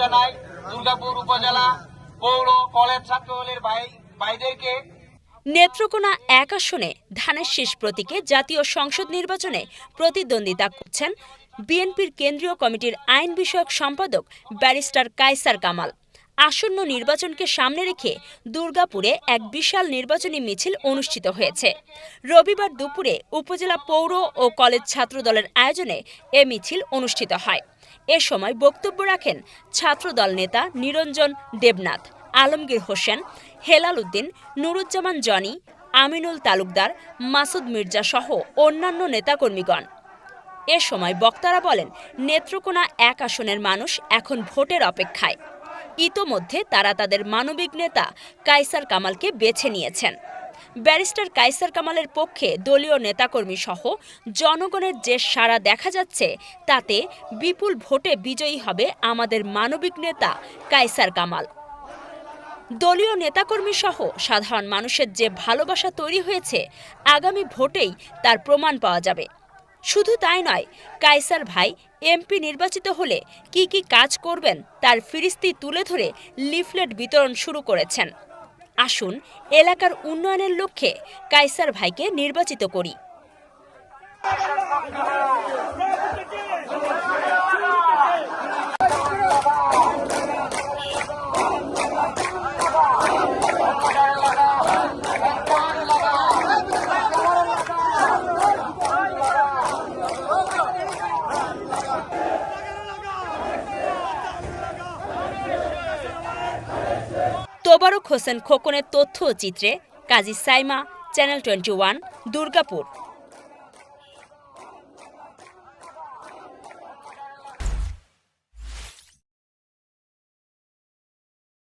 জানাই, দুর্গাপুর উপজেলা পৌর কলেজ ছাত্রদলের ভাই ভাইদেরকে। নেত্রকোনা এক আসনে ধানের শেষ প্রতীকে জাতীয় সংসদ নির্বাচনে প্রতিদ্বন্দ্বিতা করছেন বিএনপির কেন্দ্রীয় কমিটির আইন বিষয়ক সম্পাদক ব্যারিস্টার কায়সার কামাল। আসন্ন নির্বাচনকে সামনে রেখে দুর্গাপুরে এক বিশাল নির্বাচনী মিছিল অনুষ্ঠিত হয়েছে। রবিবার দুপুরে উপজেলা পৌর ও কলেজ ছাত্রদলের আয়োজনে এ মিছিল অনুষ্ঠিত হয়। এ সময় বক্তব্য রাখেন ছাত্রদল নেতা নিরঞ্জন দেবনাথ, আলমগীর হোসেন, হেলাল উদ্দিন, নুরুজ্জামান জনি, আমিনুল তালুকদার, মাসুদ মির্জা সহ অন্যান্য নেতাকর্মীগণ। এ সময় বক্তারা বলেন, নেত্রকোনা এক আসনের মানুষ এখন ভোটের অপেক্ষায়। ইতোমধ্যে তারা তাদের মানবিক নেতা কাইসার কামালকে বেছে নিয়েছেন। ব্যারিস্টার কাইসার কামালের পক্ষে দলীয় নেতাকর্মী সহ জনগণের যে সাড়া দেখা যাচ্ছে, তাতে বিপুল ভোটে বিজয়ী হবে আমাদের মানবিক নেতা কাইসার কামাল। দলীয় নেতাকর্মী সহ সাধারণ মানুষের যে ভালোবাসা তৈরি হয়েছে, আগামী ভোটেই তার প্রমাণ পাওয়া যাবে। শুধু তাই নয় কাইসার ভাই এমপি নির্বাচিত হলে কি কি কাজ করবেন তার ফিরিস্তি তুলে ধরে লিফলেট বিতরণ শুরু করেছেন। আসুন, এলাকার উন্নয়নের লক্ষ্যে কাইসার ভাইকে নির্বাচিত করি। তোবারক হোসেন খোকনের তথ্য চিত্রে Kazi Saima channel twenty one Durgapur.